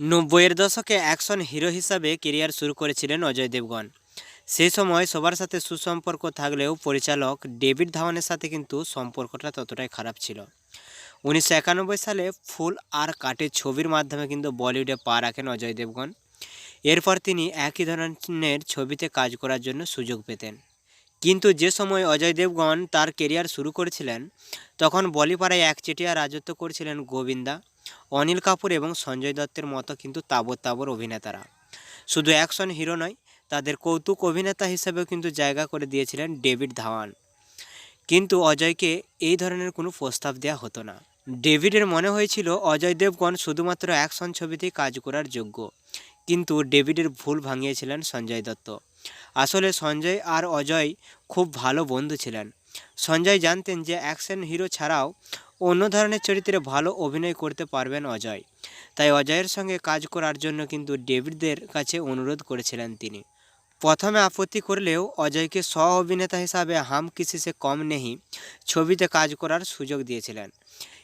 নব্বইয়ের দশকে action hero হিসাবে কেরিয়ার শুরু করেছিলেন অজয় দেবগন। সেই সময় সবার সাথে সুসম্পর্ক থাকলেও পরিচালক ডেভিড ধাওয়ানের সাথে কিন্তু সম্পর্কটা ততটাই খারাপ ছিল। উনিশশো একানব্বই সালে ফুল আর কাটে ছবির মাধ্যমে কিন্তু বলিউডে পা রাখেন অজয় দেবগন। এরপর তিনি একই ধরনের ছবিতে কাজ করার জন্য সুযোগ পেতেন। কিন্তু যে সময় অজয় দেবগন তার কেরিয়ার শুরু করেছিলেন, তখন বলিপাড়ায় একচেটিয়া রাজত্ব করছিলেন গোবিন্দা। অনিল কাপুর এবং সঞ্জয় দত্তের মতো কিন্তু তাবর তাবর অভিনেতারা। শুধু অ্যাকশন হিরো নয়, তাদের কৌতুক অভিনেতা হিসেবেও কিন্তু জায়গা করে দিয়েছিলেন ডেভিড ধাওয়ান। কিন্তু অজয়কে এই ধরনের কোনো প্রস্তাব দেওয়া হতো না। ডেভিডের মনে হয়েছিল, অজয় দেবগণ শুধুমাত্র অ্যাকশন ছবিতেই কাজ করার যোগ্য। কিন্তু ডেভিডের ভুল ভাঙিয়েছিলেন সঞ্জয় দত্ত। আসলে সঞ্জয় আর অজয় খুব ভালো বন্ধু ছিলেন। সঞ্জয় জানতেন যে অ্যাকশন হিরো ছাড়াও অন্য ধরনের চরিত্রে ভালো অভিনয় করতে পারবেন অজয়। তাই অজয়ের সঙ্গে কাজ করার জন্য কিন্তু ডেভিডদের কাছে অনুরোধ করেছিলেন তিনি। প্রথমে আপত্তি করলেও অজয়কে সহ অভিনেতা হিসাবে হাম কিসি সে কম নেহি ছবিতে কাজ করার সুযোগ দিয়েছিলেন।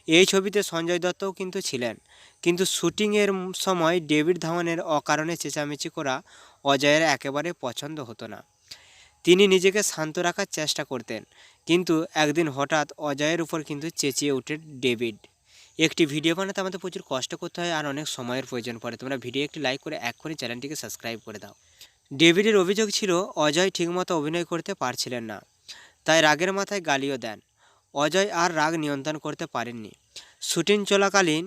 এই ছবিতে সঞ্জয় দত্তও কিন্তু ছিলেন। কিন্তু শুটিংয়ের সময় ডেভিড ধাওয়ানের অকারণে চেঁচামেচি করা অজয়ের একেবারে পছন্দ হতো না। তিনি নিজেকে শান্ত রাখার চেষ্টা করতেন। কিন্তু একদিন হঠাৎ অজয়ের উপর কিন্তু চেঁচিয়ে ওঠে ডেভিড। একটি ভিডিও বানাতে আমাদের প্রচুর কষ্ট করতে হয় আর অনেক সময়ের প্রয়োজন পড়ে। তোমরা ভিডিও একটি লাইক করে এক্ষুনি চ্যানেলটিকে সাবস্ক্রাইব করে দাও। ডেভিডের অভিযোগ ছিল অজয় ঠিকমতো অভিনয় করতে পারছিলেন না, তাই রাগের মাথায় গালিও দেন। অজয় আর রাগ নিয়ন্ত্রণ করতে পারেননি। শুটিং চলাকালীন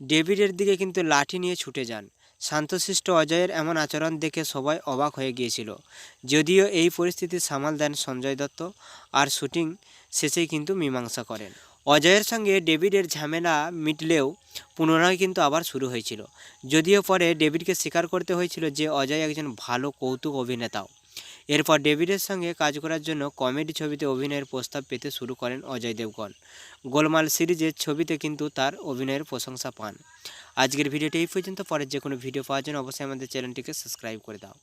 ডেভিডের দিকে কিন্তু লাঠি নিয়ে ছুটে যান। শান্তশিষ্ট অজয়ের এমন আচরণ দেখে সবাই অবাক হয়ে গিয়েছিল। যদিও এই পরিস্থিতি সামাল দেন সঞ্জয় দত্ত, আর শুটিং শেষেই কিন্তু মীমাংসা করেন। অজয়ের সঙ্গে ডেভিডের ঝামেলা মিটলেও পুনরায় কিন্তু আবার শুরু হয়েছিল। যদিও পরে ডেভিডকে স্বীকার করতে হয়েছিল যে অজয় একজন ভালো কৌতুক অভিনেতাও। এরপর ডেভিডের সঙ্গে কাজ করার জন্য কমেডি ছবিতে অভিনয়ের প্রস্তাব পেতে শুরু করেন অজয় দেবগন। গোলমাল সিরিজের ছবিতে কিন্তু তার অভিনয়ের প্রশংসা পান। আজকের ভিডিওটি এই পর্যন্ত। পরের যে কোনো ভিডিও পাওয়ার জন্য অবশ্যই আমাদের চ্যানেলটিকে সাবস্ক্রাইব করে দাও।